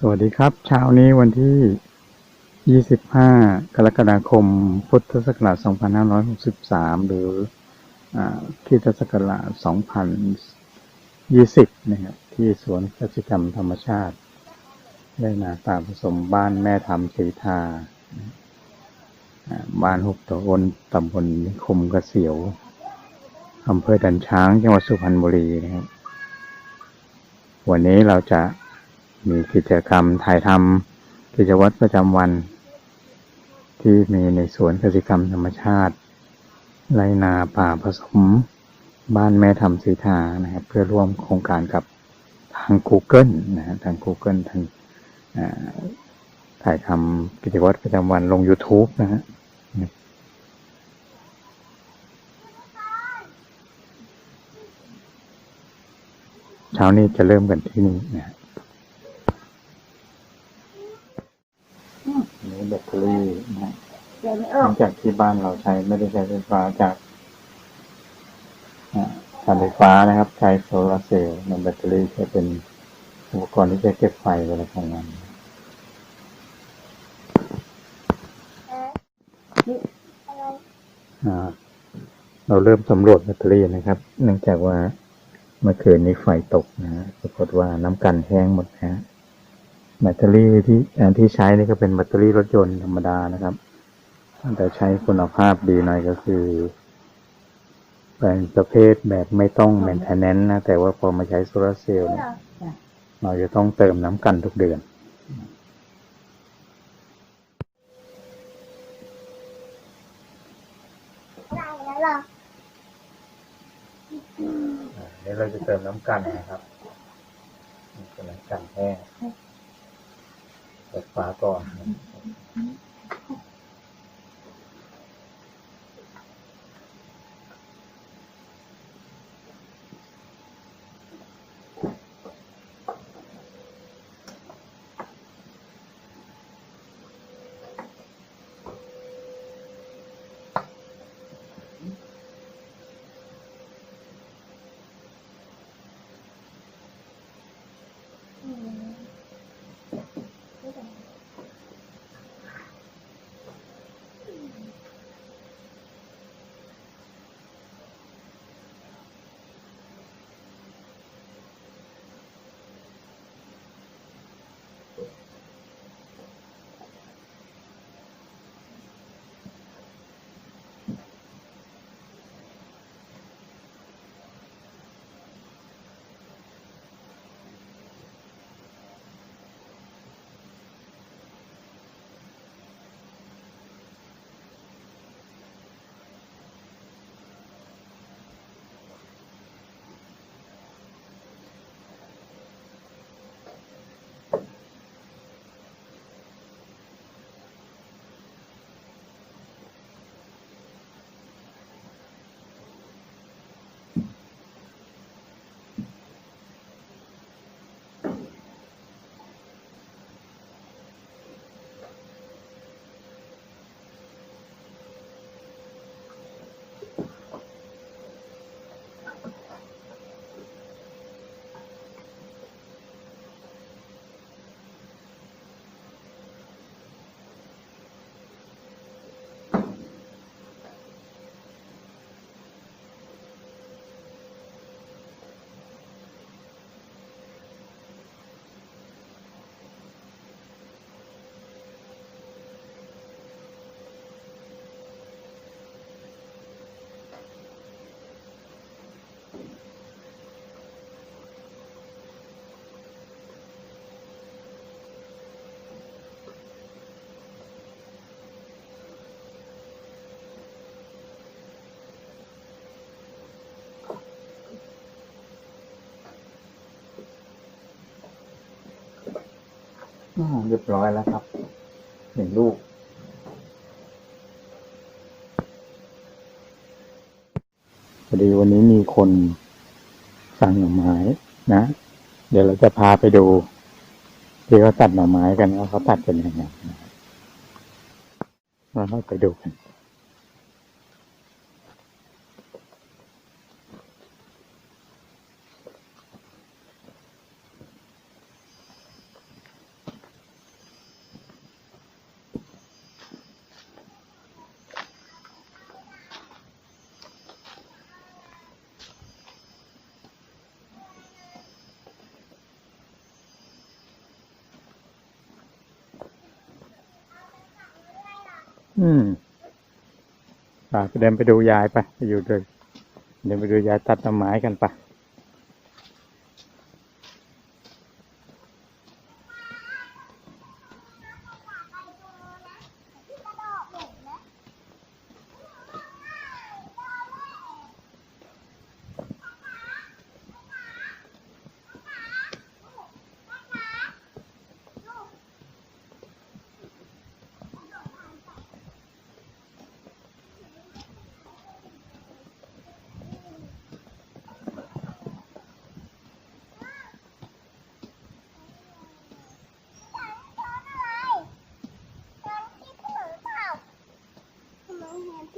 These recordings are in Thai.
สวัสดีครับ เช้านี้วันที่ 25 กรกฎาคม พุทธศักราช 2563 หรืออาคริสตศักราช 2020 นะครับ ที่สวนกิจกรรมธรรมชาติได้นาตาผสมบ้านแม่ทำศรีทาอ่าบ้านหุบตะอนตำบลนิคมกระเสียวอำเภอดันช้าง จังหวัดสุพรรณบุรีนะครับ วันนี้เราจะ มีกิจกรรมถ่ายทำกิจวัตรประจำวัน ที่มีในสวนกิกรรมธรรมชาติไรนาป่าผสม บ้านแม่ทำสีทานะครับเพื่อร่วมโครงการกับทาง Google นะทาง Google ทางถ่ายทำกิจวัตรประจำวันลง YouTube นะฮะเช้านี้จะเริ่มกันที่นี่นะฮะ อันนี้ แบตเตอรี่นะฮะเดี๋ยวไม่อเนื่ออกงจากที่บ้านเราใช้ไม่ได้ใช้ไฟฟ้าจากอ่าการไฟฟ้านะครับ ใช้โซลาร์เซลล์ในแบตเตอรี่จะเป็นอุปกรณ์ที่จะเก็บไฟเวลาทำงานอะไรอ่าเราเริ่มสำรวจแบตเตอรี่นะครับ เนื่องจากว่าเมื่อคืนนี้ไฟตกนะฮะปรากฏว่าน้ำกันแห้งหมดนะฮะ แบตเตอรี่ที่อ่าที่ใช้นี่ก็เป็นแบตเตอรี่รถยนต์ธรรมดานะครับ แต่ใช้คุณภาพดีหน่อยก็คือเป็นประเภทแบบไม่ต้อง maintenance นะ แต่ว่าพอมาใช้โซลาร์เซลล์ไม่เนี่ยออกจ้ะเราจะต้องเติมน้ำกันทุกเดือนได้แล้วเหรอนี่เราจะเติมน้ำกันนะครับนี่เป็นน้ำกันแห้ง เปิดฝาก่อน เรียบร้อยแล้วครับ หนึ่งลูก พอดีวันนี้มีคนสั่งหน่อไม้นะ เดี๋ยวเราจะพาไปดู ที่เขาตัดหน่อไม้กันว่าเขาตัดเป็นยังไงนะครับเราไปดูกัน อืมไปเดินไปดูยายไปไป อยู่เลยเดินไปดูยายตัดต้นไม้กันไป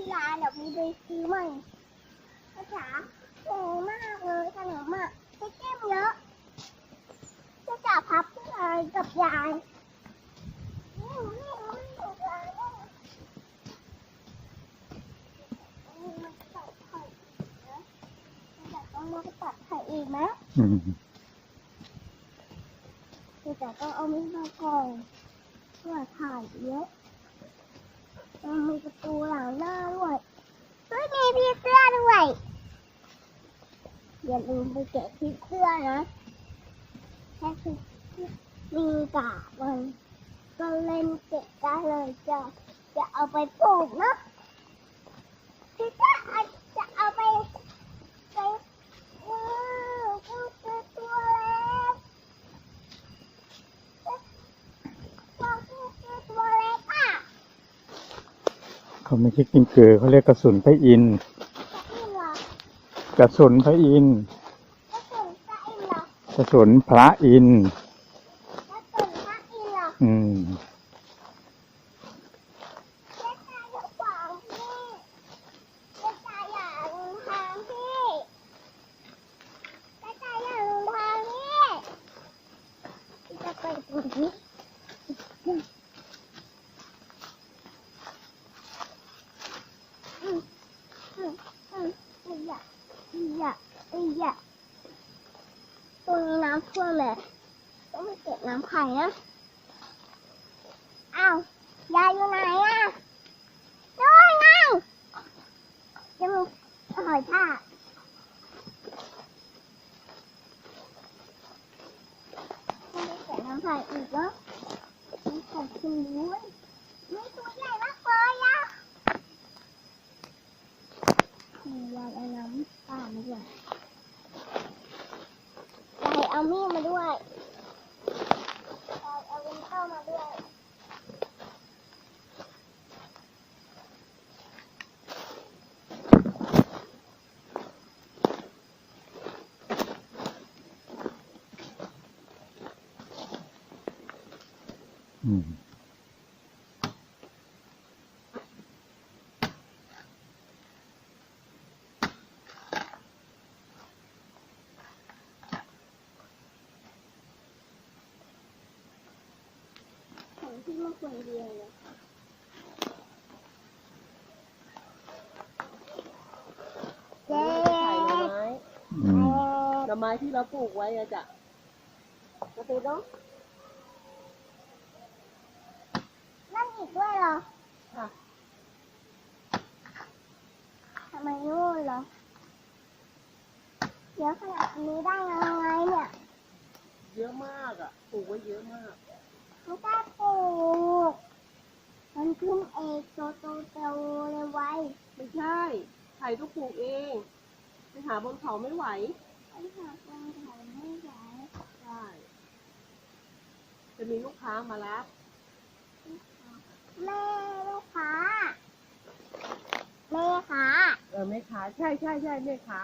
ะที่ร้านเดี๋ยวมีไปซื้อใหม่ภาษาแพงมากเลยขนมอะไอเต็มเยอะจะจับพับพี่ชายกับยายนี่นี่นี่กับยายนี่นี่มันตัดไข่นะจะต้องมาตัดไข่อีกไหมอืมแต่ต้องเอาไมีดมาก่อนเพื่อถ่ายเยอะ มันมีประตูหลังหน้าด้วยด้วยมีพี่เสื้อด้วยอย่าลืมไปแกะพี่เสื้อนะแค่คือมีกาบมันก็เล่นเก็บได้เลยจะจะเอาไปปลูกนะพี่เสื้อจะเอาไปว้าวตัวตัวเล็ก ตัวตัวเล็กอะ เขาไม่ใช่กินเกลือเขาเรียกกระสุนพระอินทร์นี่เหรอกระสุนพระอินทร์กระสุนพระอินทร์เหรอกระสุนพระอินทร์ กระสุนพระอินทร์เหรอ อืม เล็กชายอย่าขวางพี่เล็กชายอย่าลงทางพี่เล็กชายอย่าลงทางพี่พี่จะไปตรงนี้อืมอืมอืมอืมอย่าอย่าอย่าตรงนี้น้ำท่วมเลย ต้องไปเก็บน้ำไข่นะ อ้าว ยายอยู่ไหนอะนู่นไงจะมีหอยทากต้องไปเก็บน้ำไข่อีกแล้วน้ำไข่ขึ้นด้วยมีตัวใหญ่มากเลยอะมียายเอาน้ำป่า มาด้วยยายเอามีดมาด้วยยายเอาวินเข้ามาด้วยอืม ที่มาคนเดียวเลยเจ๊ไข่หน่อไม้อืมหน่อไม้ที่เราปลูกไว้อะจ้ะมาตีดูนั่นอีกด้วยเหรอค่ะทำไมนู่นเหรอเดี๋ยวขนาดนี้ได้ยังไงเนี่ย เยอะมากอะปลูกไว้เยอะมาก ไม่ได้ปลูกมันขึ้นเองโตโตโตเลยไว้ไม่ใช่ไข่ต้องปลูกเองไปหาบนเขาไม่ไหวไอ้หาตรงไหนไม่ไหวใช่จะมีลูกค้ามารับแม่ลูกค้าแม่ค้าเออแม่ค้าใช่ใช่ใช่แม่ค้า